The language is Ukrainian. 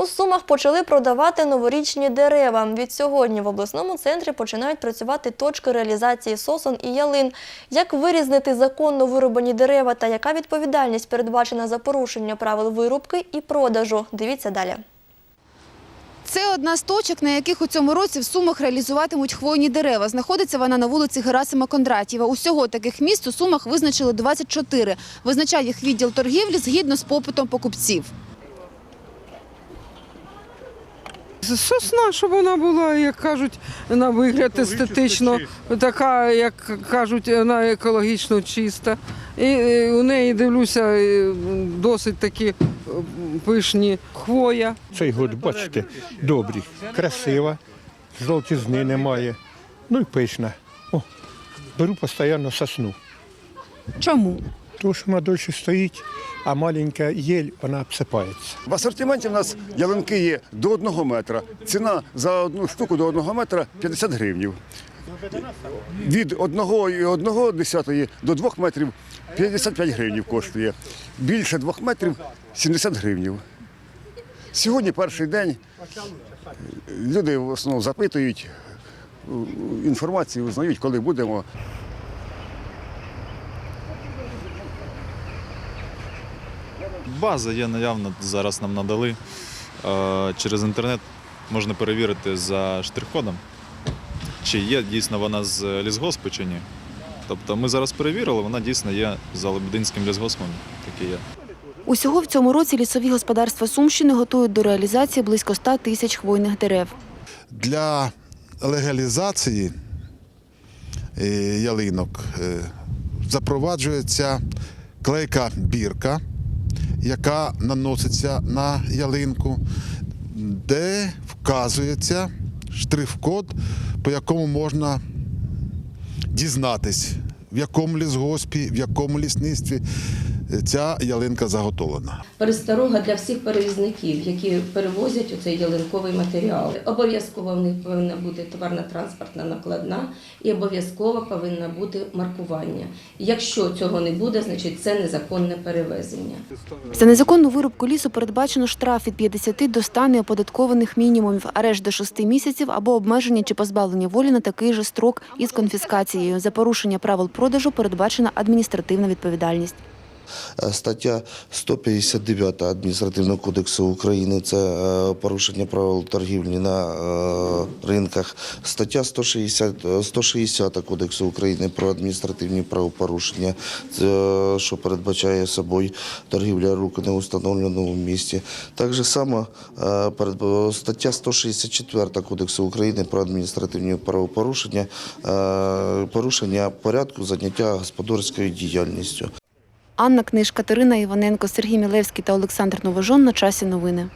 У Сумах почали продавати новорічні дерева. Від сьогодні в обласному центрі починають працювати точки реалізації сосон і ялин. Як вирізнити законно вирубані дерева та яка відповідальність передбачена за порушення правил вирубки і продажу? Дивіться далі. Це одна з точок, на яких у цьому році в Сумах реалізуватимуть хвойні дерева. Знаходиться вона на вулиці Герасима Кондратєва. Усього таких місць у Сумах визначили 24. Визначає їх відділ торгівлі згідно з попитом покупців. Сосна, щоб вона була, як кажуть, на вигляд естетично, така, як кажуть, вона екологічно чиста. І е, у неї дивлюся е, досить такі е, пишні хвоя. Цей год, бачите, добрий, красива, жовтизни немає, ну і пишна. О, беру постійно сосну. Чому? Тому що вона дольше стоїть, а маленька єль, вона обсипається. В асортименті в нас ялинки є до 1 метра. Ціна за одну штуку до 1 метра 50 гривнів. Від 1,1 десятої до 2 метрів 55 гривнів коштує. Більше 2 метрів 70 гривнів. Сьогодні перший день. Люди в основному запитують інформацію, узнають, коли будемо. База є наявна, зараз нам надали. Е, Через інтернет можна перевірити за штрих-кодом, чи є дійсно вона з лісгоспу чи ні. Тобто ми зараз перевірили, вона дійсно є за Лебединським лісгоспом, таке є. Усього в цьому році лісові господарства Сумщини готують до реалізації близько 100 тисяч хвойних дерев. для легалізації е, ялинок е, запроваджується клейка бірка, яка наноситься на ялинку, де вказується штрих-код, по якому можна дізнатись, в якому лісгоспі, в якому лісництві ця ялинка заготовлена. пересторога для всіх перевізників, які перевозять оцей ялинковий матеріал. Обов'язково в них повинна бути товарна транспортна накладна і обов'язково повинно бути маркування. Якщо цього не буде, значить це незаконне перевезення. За незаконну вирубку лісу передбачено штраф від 50 до 100 неоподаткованих мінімумів, арешт до 6 місяців або обмеження чи позбавлення волі на такий же строк із конфіскацією. За порушення правил продажу передбачена адміністративна відповідальність. Е, Стаття 159 Адміністративного кодексу України це е, порушення правил торгівлі на е, ринках. Стаття 160, е, 160 Кодексу України про адміністративні правопорушення, що передбачає собою торгівля рук у неустановленому місці. Так само стаття 164 Кодексу України про адміністративні правопорушення, порушення порядку заняття господарською діяльністю. Анна Книж, Катерина Іваненко, Сергій Мілевський та Олександр Новожон на часі новини.